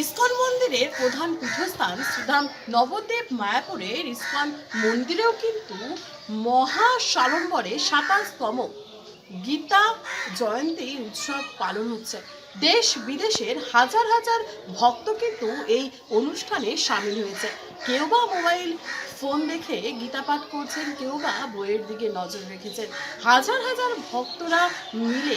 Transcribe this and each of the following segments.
ISKCON মন্দিরের প্রধান পীঠস্থান শ্রীধাম নবদ্বীপ মায়াপুরের ইস্কন মন্দিরেও কিন্তু মহা সাড়ম্বরে সাতাশতম। গীতা জয়ন্তী উৎসব পালন হচ্ছে। দেশ বিদেশের হাজার হাজার ভক্ত কিন্তু এই অনুষ্ঠানে সামিল হয়েছে। কেউ বা মোবাইল ফোন দেখে গীতা পাঠ করছেন, কেউ বা বইয়ের দিকে নজর রেখেছেন। হাজার হাজার ভক্তরা মিলে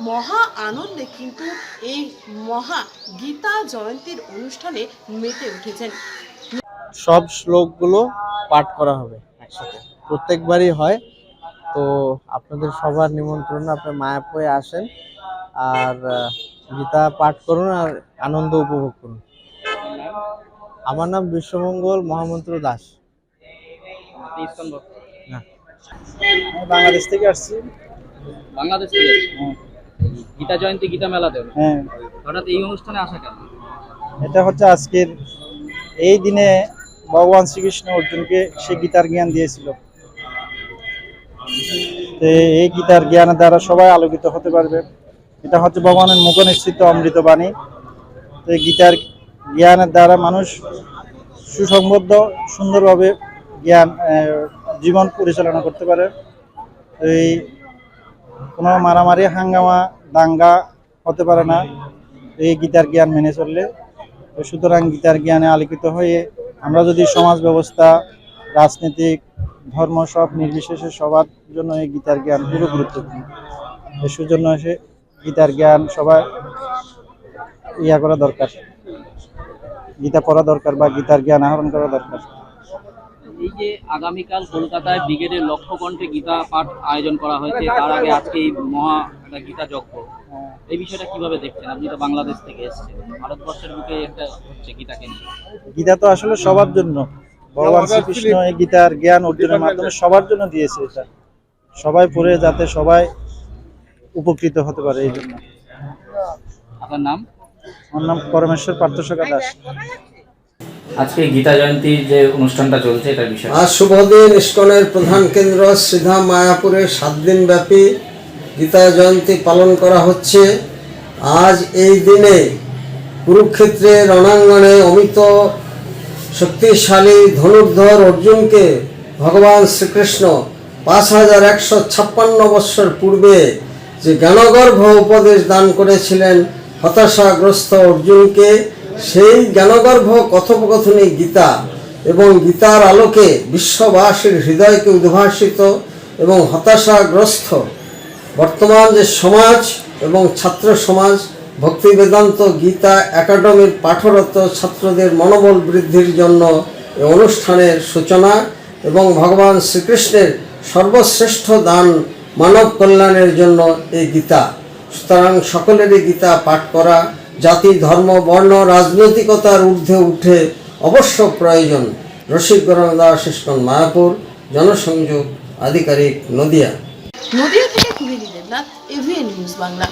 মহা আনন্দে কিন্তু এই মহা গীতা জয়ন্তীর অনুষ্ঠানে মেতে উঠেছেন। সব শ্লোকগুলো পাঠ করা হবে একসাথে। প্রত্যেকবারই হয়। তো আপনাদের সবার নিমন্ত্রণ আপনার মায়াপুরে আসেন আর গীতা পাঠ করুন আর আনন্দ উপভোগ করুন। আমার নাম বিশ্বমঙ্গল মহামন্ত্র দাস। বাংলাদেশ থেকে আসছি। বাংলাদেশ থেকে গীতা জয়ন্তী গীতা মেলা দেবে হ্যাঁ। হঠাৎ এই অনুষ্ঠানে আসা কেন? এটা হচ্ছে আজকের এই দিনে ভগবান শ্রীকৃষ্ণ অর্জুনকে সে গীতার জ্ঞান দিয়েছিল। তো এই গীতার জ্ঞানের দ্বারা সবাই আলোকিত হতে পারবে। এটা হচ্ছে ভগবানের মুখ নিশ্চিত অমৃত বাণী। এই গীতার জ্ঞানের দ্বারা মানুষ সুসংবদ্ধ, সুন্দরভাবে জ্ঞান জীবন পরিচালনা করতে পারে। এই কোনো মারামারি, হাঙ্গামা, দাঙ্গা হতে পারে না এই গীতার জ্ঞান মেনে চললে। সুতরাং গীতার জ্ঞানে আলোকিত হয়ে আমরা যদি সমাজ ব্যবস্থা রাজনীতিক ধর্ম সব নির্বিশেষে সবার জন্য এই গীতার জ্ঞান পুরো গুরুত্বপূর্ণ। তো সেজন্য সে গীতার জ্ঞান সবাই ইয়া করা দরকার। গীতা পড়া দরকার বা গীতার জ্ঞান আহরণ করা দরকার। এই যে আগামীকাল কলকাতায় ব্রিগেডের লক্ষ্য কণ্ঠে গীতা পাঠ আয়োজন করা হয়েছে তার আগে আজকে এই মহা একটা গীতা যজ্ঞ। এই বিষয়টা কীভাবে দেখছেন? আপনি তো বাংলাদেশ থেকে এসেছেন। ভারতবর্ষের বুকে একটা হচ্ছে গীতা কেন্দ্র গীতা তো আসলে সবার জন্য। ভগবান শ্রীকৃষ্ণ এই গীতার জ্ঞান অর্জনের মাধ্যমে সবার জন্য দিয়েছে এটা। সবাই পড়ে যাতে সবাই উপকৃত হতে পারে এই জন্য। আপনার নাম? আমার নাম পরমেশ্বর পার্থসকা দাস। আজকে গীতা জয়ন্তীর যে অনুষ্ঠানটা চলছে এটার বিষয়। আজ শুভদিন ইস্কনের প্রধান কেন্দ্র শ্রীধাম মায়াপুরে। সাত দিন ব্যাপী গীতা জয়ন্তী পালন করা হচ্ছে। আজ এই দিনে কুরুক্ষেত্রে রণাঙ্গনে অমিত শক্তিশালী ধনুর্ধর অর্জুনকে ভগবান শ্রীকৃষ্ণ পাঁচ হাজার একশো ছাপ্পান্ন বৎসর পূর্বে যে জ্ঞানগর্ভ উপদেশ দান করেছিলেন হতাশাগ্রস্ত অর্জুনকে, সেই জ্ঞানগর্ভ কথোপকথনই গীতা এবং গীতার আলোকে বিশ্ববাসীর হৃদয়কে উদ্ভাসিত এবং হতাশাগ্রস্ত। বর্তমান যে সমাজ এবং ছাত্র সমাজ ভক্তি বেদান্ত গীতা একাডেমির পাঠরত ছাত্রদের মনোবল বৃদ্ধির জন্য এই অনুষ্ঠানের সূচনা এবং ভগবান শ্রীকৃষ্ণের সর্বশ্রেষ্ঠ দান মানব কল্যাণের জন্য এই গীতা। সুতরাং সকলেরই গীতা পাঠ করা, জাতি, ধর্ম, বর্ণ, রাজনৈতিকতার ঊর্ধ্বে উঠে অবশ্য প্রয়োজন। রসিক গরম দাস ইস্কন মায়াপুর, জনসংযোগ আধিকারিক নদিয়া। নদিয়া থেকে কুহেলি দেবনাথ এভিএন নিউজ বাংলা।